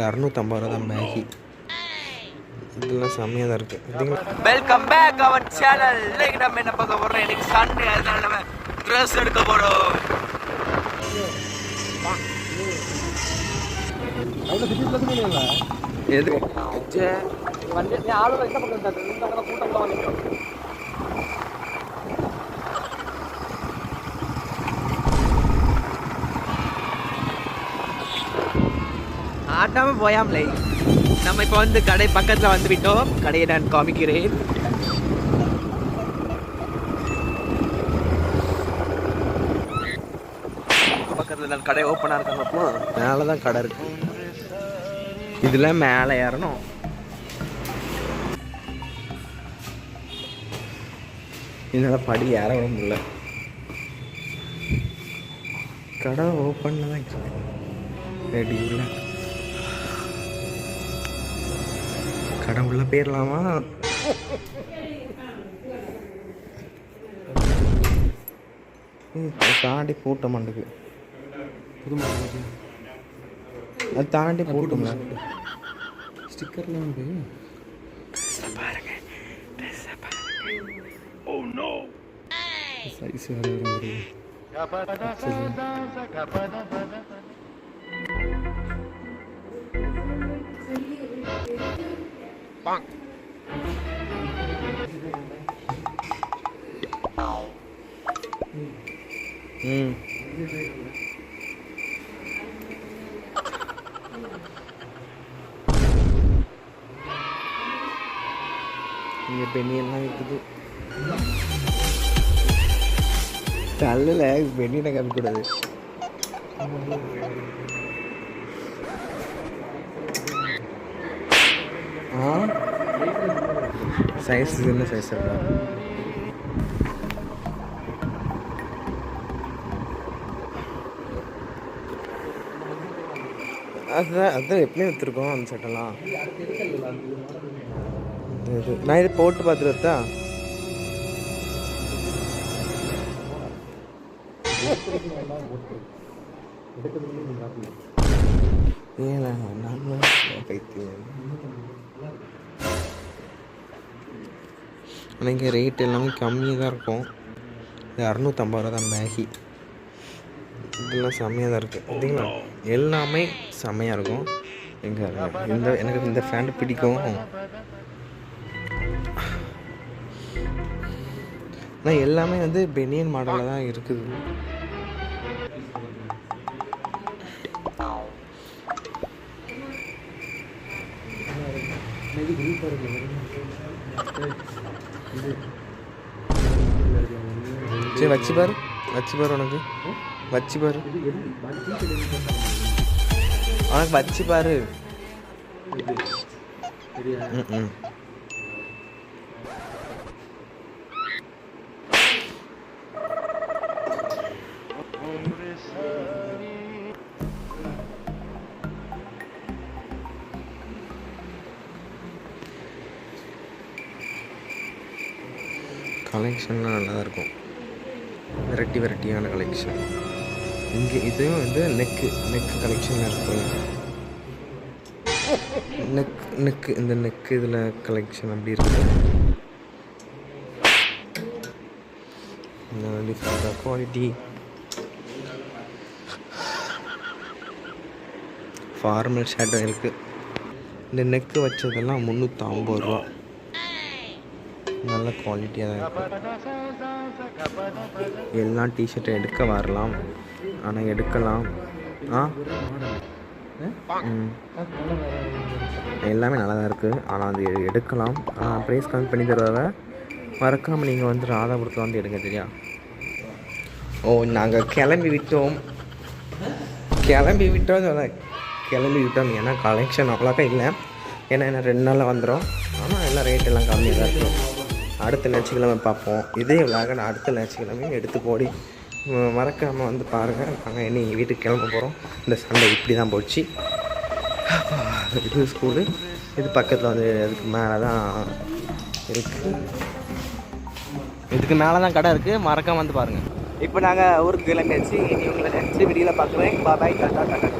இரநூத்தம்பது ரூபா தான் மேகி. இதெல்லாம் செம்மையாக தான் இருக்குது வெல்கம் பேக் அவர் சேனல் இன்னைக்கு நம்ம என்ன பார்க்க போறோம்? இன்னைக்கு சண்டே அதனால நம்ம ட்ரெஸ் எடுக்க போறோம். எது ஆளுங்க இந்த பக்கம் இந்த பக்கம் கூட்டம் வந்துட்டோம் போயாமலே. நம்ம இப்போ வந்து கடை பக்கத்தில் வந்து விட்டோம். கடையை நான் காமிக்கிறேன். பக்கத்தில் நான் கடை ஓப்பனாக இருக்காங்க மேலே தான் கடை இருக்கு. இதில் மேலே ஏறணும். இதனால் படி ஏறவும் முடியல. கடை ஓப்பனில் தான் ரெடி இல்லை கடை உள்ள போயிடலாமா தாண்டி பூட்ட மாட்டுக்கு புது அது தாண்டி பூட்டும்ல ஸ்டிக்கர்லாம் உண்டு சைஸ் வேறு வரும் ம் இங்கே பெண்ணியெல்லாம் இருக்குது தள்ளில் பெண்ணியை காமிக்கூடாது ஆ சைஸ் என்ன சைஸ் இருக்கா அதுதான் அதுதான் எப்படியும் விற்றுருக்கோம் அந்த சட்டெல்லாம் இது நான் இது போட்டு பார்த்துருத்தா ஏன் நான் பைத்தியம். ஆனால் இங்கே ரேட் எல்லாமே கம்மியாக தான் இருக்கும். இது அறநூற்றம்பது ரூபா தான் மேகி. இதெல்லாம் செம்மையாக தான் இருக்குது பார்த்தீங்களா எல்லாமே செம்மையாக இருக்கும். எங்கே இந்த எனக்கு இந்த ஃபேண்ட் பிடிக்கும். ஆனால் எல்லாமே வந்து பெனியன் மாடலில் தான் இருக்குது. சரி வச்சு பாரு வச்சு பாரு உனக்கு வச்சு பாரு உனக்கு வச்சு பாரு ம், கலெக்ஷன்லாம் நல்லா தான் இருக்கும் வெரைட்டி வெரைட்டியான கலெக்ஷன் இங்கே இதுவும் வந்து நெக்கு நெக்கு கலெக்ஷன் இருக்கும் நெக் நெக்கு இந்த நெக்கு இதில் கலெக்ஷன் அப்படி இருக்கு. டிஃப்ரெண்ட்டாக குவாலிட்டி ஃபார்மல் ஷர்ட்டும் இருக்குது இந்த நெக்கு வச்சதெல்லாம் முந்நூற்றி ஐம்பது ரூபா. நல்ல குவாலிட்டியாக தான் இருக்குது எல்லாம் டிஷர்ட்டை எடுக்க வரலாம். ஆனால் எடுக்கலாம். ஆ? ம். எல்லாமே நல்லா தான் இருக்குது ஆனால் அது எடுக்கலாம். ஆனால் ப்ரைஸ் கம்மி பண்ணி தருவாங்க. மறக்காமல் நீங்கள் வந்து ராதாபுரத்தில் வந்து எடுங்க சரியா? ஓ நாங்கள் கிளம்பி விட்டோம். கிளம்பி விட்டோம். கிளம்பி விட்டோம். ஏன்னா கலெக்ஷன் அவ்வளோக்கா இல்லை. ஏன்னா என்ன ரெண்டு நாளில் வந்துடும் ஆனால் எல்லாம் ரேட் எல்லாம் கம்மியாக தான் இருக்கும் அடுத்த ஞாயிற்றுக்கிழமை பார்ப்போம். இதே விழாக நான் அடுத்த ஞாயிற்றுக்கிழமையும் எடுத்து போடி. மறக்காமல் வந்து பாருங்கள் நாங்கள் இனி வீட்டுக்கு கிளம்ப போகிறோம் இந்த சண்டை இப்படி தான் போச்சு இது ஸ்கூலு இது பக்கத்தில் வந்து அதுக்கு மேலே தான் இருக்குது இதுக்கு மேலே தான் கடை இருக்குது மறக்காமல் வந்து பாருங்கள் இப்போ நாங்கள் ஊருக்கு கிளம்பியாச்சு. இனி உங்களை நெக்ஸ்ட் வீடியோவில் பார்க்குறேன். பாய் டாட்டா டாட்டா